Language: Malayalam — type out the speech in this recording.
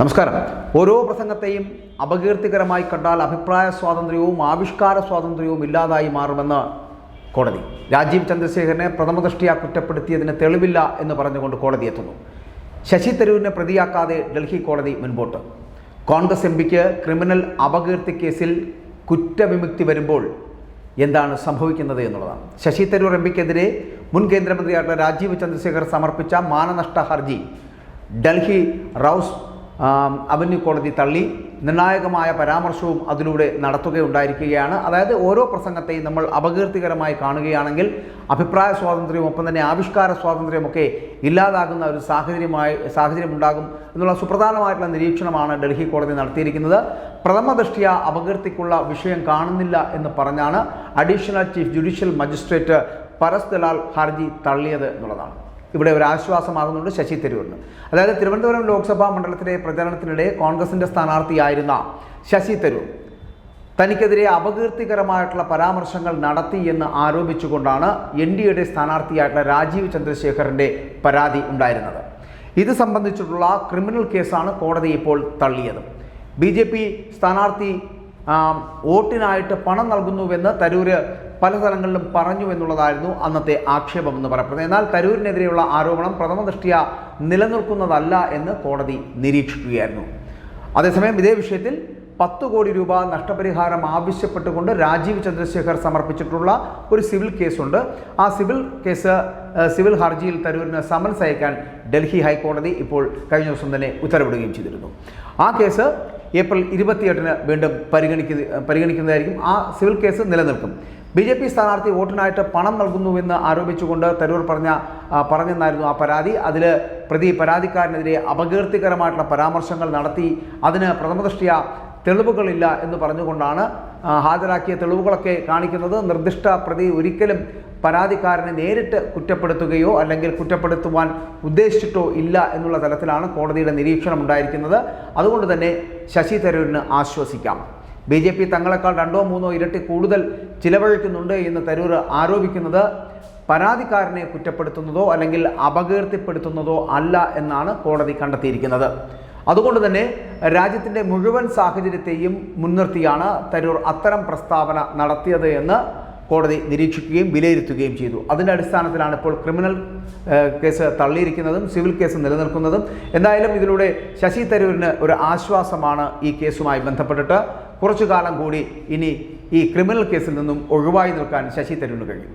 നമസ്കാരം. ഓരോ പ്രസംഗത്തെയും അപകീർത്തികരമായി കണ്ടാൽ അഭിപ്രായ സ്വാതന്ത്ര്യവും ആവിഷ്കാര സ്വാതന്ത്ര്യവും ഇല്ലാതായി മാറുമെന്ന് കോടതി. രാജീവ് ചന്ദ്രശേഖരനെ പ്രഥമദൃഷ്ടിയ കുറ്റപ്പെടുത്തിയതിന് തെളിവില്ല എന്ന് പറഞ്ഞുകൊണ്ട് കോടതി എത്തുന്നു. ശശി തരൂരിനെ പ്രതിയാക്കാതെ ഡൽഹി കോടതി മുൻപോട്ട്. കോൺഗ്രസ് എം പിക്ക് ക്രിമിനൽ അപകീർത്തി കേസിൽ കുറ്റവിമുക്തി വരുമ്പോൾ എന്താണ് സംഭവിക്കുന്നത് എന്നുള്ളതാണ്. ശശി തരൂർ എം പിക്കെതിരെ മുൻ കേന്ദ്രമന്ത്രിയായിട്ടുള്ള രാജീവ് ചന്ദ്രശേഖർ സമർപ്പിച്ച മാനനഷ്ട ഹർജി ഡൽഹി റൗസ് അവന്യൂ കോടതി തള്ളി നിർണായകമായ പരാമർശവും അതിലൂടെ നടത്തുകയുണ്ടായിരിക്കുകയാണ്. അതായത് ഓരോ പ്രസംഗത്തെയും നമ്മൾ അപകീർത്തികരമായി കാണുകയാണെങ്കിൽ അഭിപ്രായ സ്വാതന്ത്ര്യവും ഒപ്പം തന്നെ ആവിഷ്കാര സ്വാതന്ത്ര്യമൊക്കെ ഇല്ലാതാകുന്ന ഒരു സാഹചര്യമായി സാഹചര്യം ഉണ്ടാകും എന്നുള്ള സുപ്രധാനമായിട്ടുള്ള നിരീക്ഷണമാണ് ഡൽഹി കോടതി നടത്തിയിരിക്കുന്നത്. പ്രഥമ ദൃഷ്ടിയ അപകീർത്തിക്കുള്ള വിഷയം കാണുന്നില്ല എന്ന് പറഞ്ഞാണ് additional chief judicial magistrate Paras Dalal ഹർജി തള്ളിയത് എന്നുള്ളതാണ്. ഇവിടെ ഒരു ആശ്വാസമാകുന്നുണ്ട് ശശി തരൂരിന്. അതായത് തിരുവനന്തപുരം ലോക്സഭാ മണ്ഡലത്തിലെ പ്രചരണത്തിനിടെ കോൺഗ്രസിന്റെ സ്ഥാനാർത്ഥിയായിരുന്ന ശശി തരൂർ തനിക്കെതിരെ അപകീർത്തികരമായിട്ടുള്ള പരാമർശങ്ങൾ നടത്തി എന്ന് ആരോപിച്ചുകൊണ്ടാണ് എൻ ഡി എയുടെ സ്ഥാനാർത്ഥിയായിട്ടുള്ള രാജീവ് ചന്ദ്രശേഖറിന്റെ പരാതി ഉണ്ടായിരുന്നത്. ഇത് സംബന്ധിച്ചിട്ടുള്ള ക്രിമിനൽ കേസാണ് കോടതി ഇപ്പോൾ തള്ളിയത്. ബി ജെ പി സ്ഥാനാർത്ഥി വോട്ടിനായിട്ട് പണം നൽകുന്നുവെന്ന് തരൂർ പല സ്ഥലങ്ങളിലും പറഞ്ഞു എന്നുള്ളതായിരുന്നു അന്നത്തെ ആക്ഷേപം എന്ന് പറയപ്പെടുന്നത്. എന്നാൽ തരൂരിനെതിരെയുള്ള ആരോപണം പ്രഥമ ദൃഷ്ടിയ നിലനിൽക്കുന്നതല്ല എന്ന് കോടതി നിരീക്ഷിക്കുകയായിരുന്നു. അതേസമയം ഇതേ വിഷയത്തിൽ പത്ത് കോടി രൂപ നഷ്ടപരിഹാരം ആവശ്യപ്പെട്ടുകൊണ്ട് രാജീവ് ചന്ദ്രശേഖർ സമർപ്പിച്ചിട്ടുള്ള ഒരു സിവിൽ കേസുണ്ട്. ആ സിവിൽ കേസ് സിവിൽ ഹർജിയിൽ തരൂരിന് സമൻസ് അയക്കാൻ ഡൽഹി ഹൈക്കോടതി ഇപ്പോൾ കഴിഞ്ഞ ദിവസം തന്നെ ഉത്തരവിടുകയും ചെയ്തിരുന്നു. ആ കേസ് ഏപ്രിൽ ഇരുപത്തിയെട്ടിന് വീണ്ടും പരിഗണിക്കുന്ന പരിഗണിക്കുന്നതായിരിക്കും. ആ സിവിൽ കേസ് നിലനിൽക്കും. ബി ജെ പി സ്ഥാനാർത്ഥി വോട്ടിനായിട്ട് പണം നൽകുന്നുവെന്ന് ആരോപിച്ചുകൊണ്ട് തരൂർ പറഞ്ഞ പറഞ്ഞെന്നായിരുന്നു ആ പരാതി. അതിൽ പ്രതി പരാതിക്കാരനെതിരെ അപകീർത്തികരമായിട്ടുള്ള പരാമർശങ്ങൾ നടത്തി. അതിന് പ്രഥമദൃഷ്ടിയ തെളിവുകളില്ല എന്ന് പറഞ്ഞുകൊണ്ടാണ് ഹാജരാക്കിയ തെളിവുകളൊക്കെ കാണിക്കുന്നത്. നിർദ്ദിഷ്ട പ്രതി ഒരിക്കലും പരാതിക്കാരനെ നേരിട്ട് കുറ്റപ്പെടുത്തുകയോ അല്ലെങ്കിൽ കുറ്റപ്പെടുത്തുവാൻ ഉദ്ദേശിച്ചിട്ടോ ഇല്ല എന്നുള്ള തലത്തിലാണ് കോടതിയുടെ നിരീക്ഷണം ഉണ്ടായിരിക്കുന്നത്. അതുകൊണ്ട് തന്നെ ശശി തരൂരിന് ആശ്വസിക്കാം. ബി ജെ പി തങ്ങളെക്കാൾ രണ്ടോ മൂന്നോ ഇരട്ടി കൂടുതൽ ചിലവഴിക്കുന്നുണ്ട് എന്ന് തരൂർ ആരോപിക്കുന്നത്. പരാതിക്കാരനെ കുറ്റപ്പെടുത്തുന്നതോ അല്ലെങ്കിൽ അപകീർത്തിപ്പെടുത്തുന്നതോ അല്ല എന്നാണ് കോടതി കണ്ടെത്തിയിരിക്കുന്നത്. അതുകൊണ്ട് തന്നെ രാജ്യത്തിന്റെ മുഴുവൻ സാഹചര്യത്തെയും മുൻനിർത്തിയാണ് തരൂർ അത്തരം പ്രസ്താവന നടത്തിയത് എന്ന് കോടതി നിരീക്ഷിക്കുകയും വിലയിരുത്തുകയും ചെയ്തു. അതിന്റെ അടിസ്ഥാനത്തിലാണ് ഇപ്പോൾ ക്രിമിനൽ കേസ് തള്ളിയിരിക്കുന്നതും സിവിൽ കേസ് നിലനിൽക്കുന്നതും. എന്തായാലും ഇതിലൂടെ ശശി തരൂരിന് ഒരു ആശ്വാസമാണ് ഈ കേസുമായി ബന്ധപ്പെട്ടിട്ട്. കുറച്ചു കാലം കൂടി ഇനി ഈ ക്രിമിനൽ കേസിൽ നിന്നും ഒഴിവായി നിൽക്കാൻ ശശി തരൂരിന് കഴിയും.